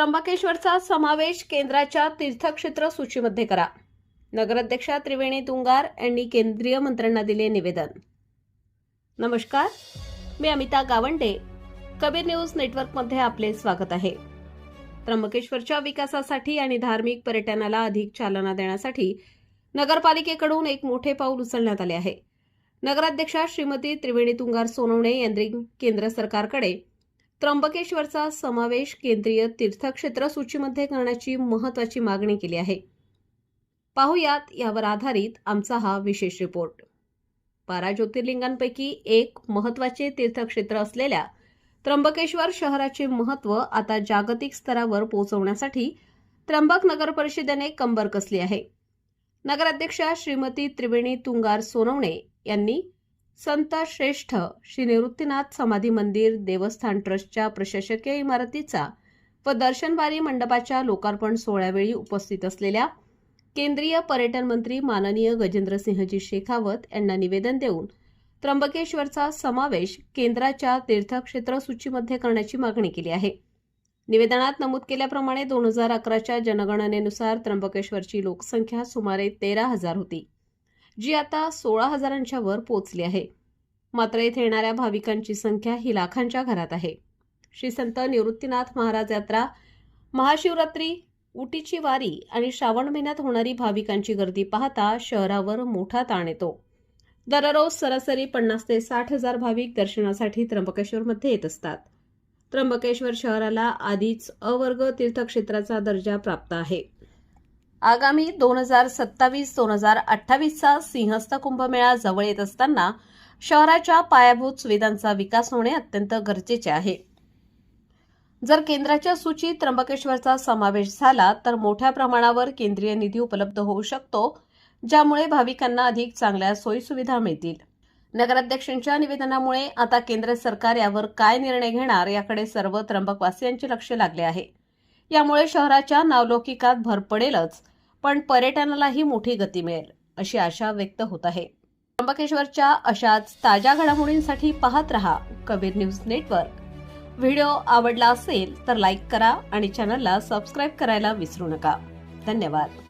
त्र्यंबकेश्वरचा समावेश केंद्राच्या तीर्थक्षेत्र सूचीमध्ये करा. नगराध्यक्षा त्रिवेणी तुंगार यांनी केंद्रीय मंत्र्यांना दिले निवेदन. नमस्कार मी अमिता गावंडे कबीर न्यूज नेटवर्कमध्ये आपले स्वागत आहे. त्र्यंबकेश्वरच्या विकासासाठी आणि धार्मिक पर्यटनाला अधिक चालना देण्यासाठी नगरपालिकेकडून एक मोठे पाऊल उचलण्यात आले आहे. नगराध्यक्षा श्रीमती त्रिवेणी तुंगार सोनवणे यांनी केंद्र सरकारकडे त्र्यंबकेश्वरचा समावेश केंद्रीय तीर्थक्षेत्र सूचीमध्ये करण्याची महत्वाची मागणी केली आहे. पाहुयात यावर आधारित आमचा हा विशेष रिपोर्ट. बारा ज्योतिर्लिंगांपैकी एक महत्त्वाचे तीर्थक्षेत्र असलेल्या त्र्यंबकेश्वर शहराचे महत्त्व आता जागतिक स्तरावर पोहोचवण्यासाठी त्र्यंबक नगर परिषदेने कंबर कसली आहे. नगराध्यक्षा श्रीमती त्रिवेणी तुंगार सोनवणे यांनी संत श्रेष्ठ श्री निवृत्तीनाथ समाधी मंदिर देवस्थान ट्रस्टच्या प्रशासकीय इमारतीचा व दर्शनबारी मंडपाच्या लोकार्पण सोहळ्यावेळी उपस्थित असलेल्या केंद्रीय पर्यटन मंत्री माननीय गजेंद्रसिंहजी शेखावत यांना निवेदन देऊन त्र्यंबकेश्वरचा समावेश केंद्राच्या तीर्थक्षेत्र सूचीमध्ये करण्याची मागणी केली आहे. निवेदनात नमूद केल्याप्रमाणे दोन हजार अकराच्या जनगणनेनुसार त्र्यंबकेश्वरची लोकसंख्या सुमारे तेरा हजार होती. जी आता सोळा हजारांच्या वर पोचली आहे. मात्र येथे येणाऱ्या भाविकांची संख्या ही लाखांच्या घरात आहे. श्री संत निवृत्तीनाथ महाराज यात्रा महाशिवरात्री उटीची वारी आणि श्रावण महिन्यात होणारी भाविकांची गर्दी पाहता शहरावर मोठा ताण येतो. दररोज सरासरी पन्नास ते साठ हजार भाविक दर्शनासाठी त्र्यंबकेश्वरमध्ये येत असतात. त्र्यंबकेश्वर शहराला आधीच अवर्ग तीर्थक्षेत्राचा दर्जा प्राप्त आहे. आगामी दोन हजार सत्तावीस दोन हजार अठ्ठावीसचा सिंहस्थ कुंभमेळा जवळ येत असताना शहराच्या पायाभूत सुविधांचा विकास होणे अत्यंत गरजेचे आहे. जर केंद्राच्या सूचीत त्र्यंबकेश्वरचा समावेश झाला तर मोठ्या प्रमाणावर केंद्रीय निधी उपलब्ध होऊ शकतो ज्यामुळे भाविकांना अधिक चांगल्या सोयीसुविधा मिळतील. नगराध्यक्षांच्या निवेदनामुळे आता केंद्र सरकार यावर काय निर्णय घेणार याकडे सर्व त्र्यंबकवासियांचे लक्ष लागले आहे. यामुळे शहराच्या नावलौकिकात भर पडेलच पण पर्यटनालाही मोठी गती मिळेल अशी आशा व्यक्त होत आहे. त्र्यंबकेश्वरच्या अशाच ताज्या घडामोडींसाठी पाहत रहा कबीर न्यूज नेटवर्क. व्हिडिओ आवडला असेल तर लाईक करा आणि चॅनलला सबस्क्राईब करायला विसरू नका. धन्यवाद.